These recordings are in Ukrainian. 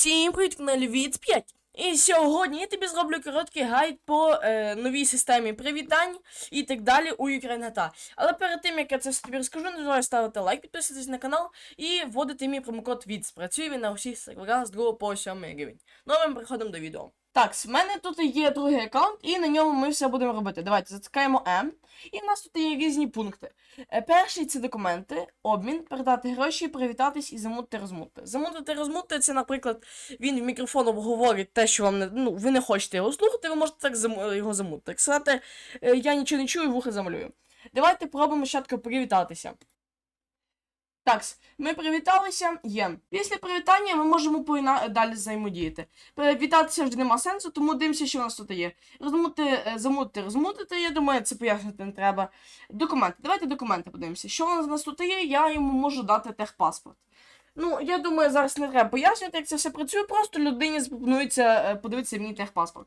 Всім привіт, каналі Віц 5. І сьогодні я тобі зроблю короткий гайд по е, новій системі привітань і так далі у Ukraine Але перед тим, як я це все тобі розкажу, не забувай ставити лайк, підписуватись на канал і вводити мій промокод VITS. Працює він на усіх серверах з 2 по 7 гривень. Ну а ми переходимо до відео. Так, в мене тут є другий аккаунт, і на ньому ми все будемо робити. Давайте затискаємо М. І в нас тут є різні пункти. Е, Перший це документи, обмін, передати гроші, привітатись і замутити розмутити. Замутити розмутити це, наприклад, він в мікрофон обговорить те, що вам не ну, ви не хочете його слухати, ви можете так зам- його замутити. Сказати, е, я нічого не чую, вуха замалюю. Давайте пробуємо спочатку привітатися. Так, ми привіталися, є. Після привітання ми можемо поїна- далі взаємодіяти. Привітатися вже нема сенсу, тому дивимося, що у нас тут є. Розмути, е, замутити, розмутити, я думаю, це пояснити не треба. Документи. Давайте документи подивимося. Що у нас тут є, я йому можу дати техпаспорт. Ну, я думаю, зараз не треба пояснювати, як це все працює, просто людині запропонується е, подивитися мій техпаспорт.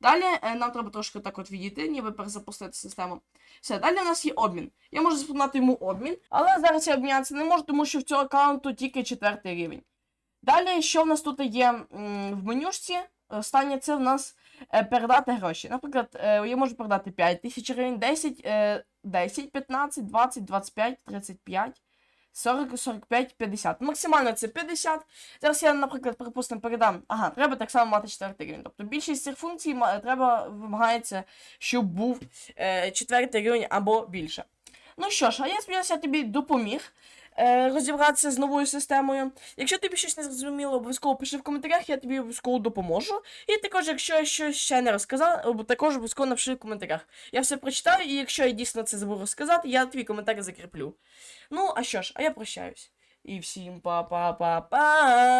Далі е, нам треба трошки так от відійти, ніби перезапустити систему. Все, далі у нас є обмін. Я можу запропонувати йому обмін, але зараз я обмінятися не можу, тому що в цього аккаунту тільки четвертий рівень. Далі, що в нас тут є в менюшці? Останнє це в нас е, передати гроші. Наприклад, е, я можу передати 5 тисяч гривень, 10, е, 10, 15, 20, 25, 35, 40, 45, 50. Максимально це 50. Зараз я, наприклад, припустимо, передам. Ага, треба так само мати четвертий рівень. Тобто більшість цих функцій треба вимагається, щоб був е, четвертий рівень або більше. Ну що ж, а я сподіваюся, я тобі допоміг розібратися з новою системою. Якщо тобі щось не зрозуміло, обов'язково пиши в коментарях, я тобі обов'язково допоможу. І також, якщо я щось ще не розказав, також обов'язково напиши в коментарях. Я все прочитаю, і якщо я дійсно це забув розказати, я твій коментар закріплю. Ну, а що ж, а я прощаюсь. І всім па-па-па-па.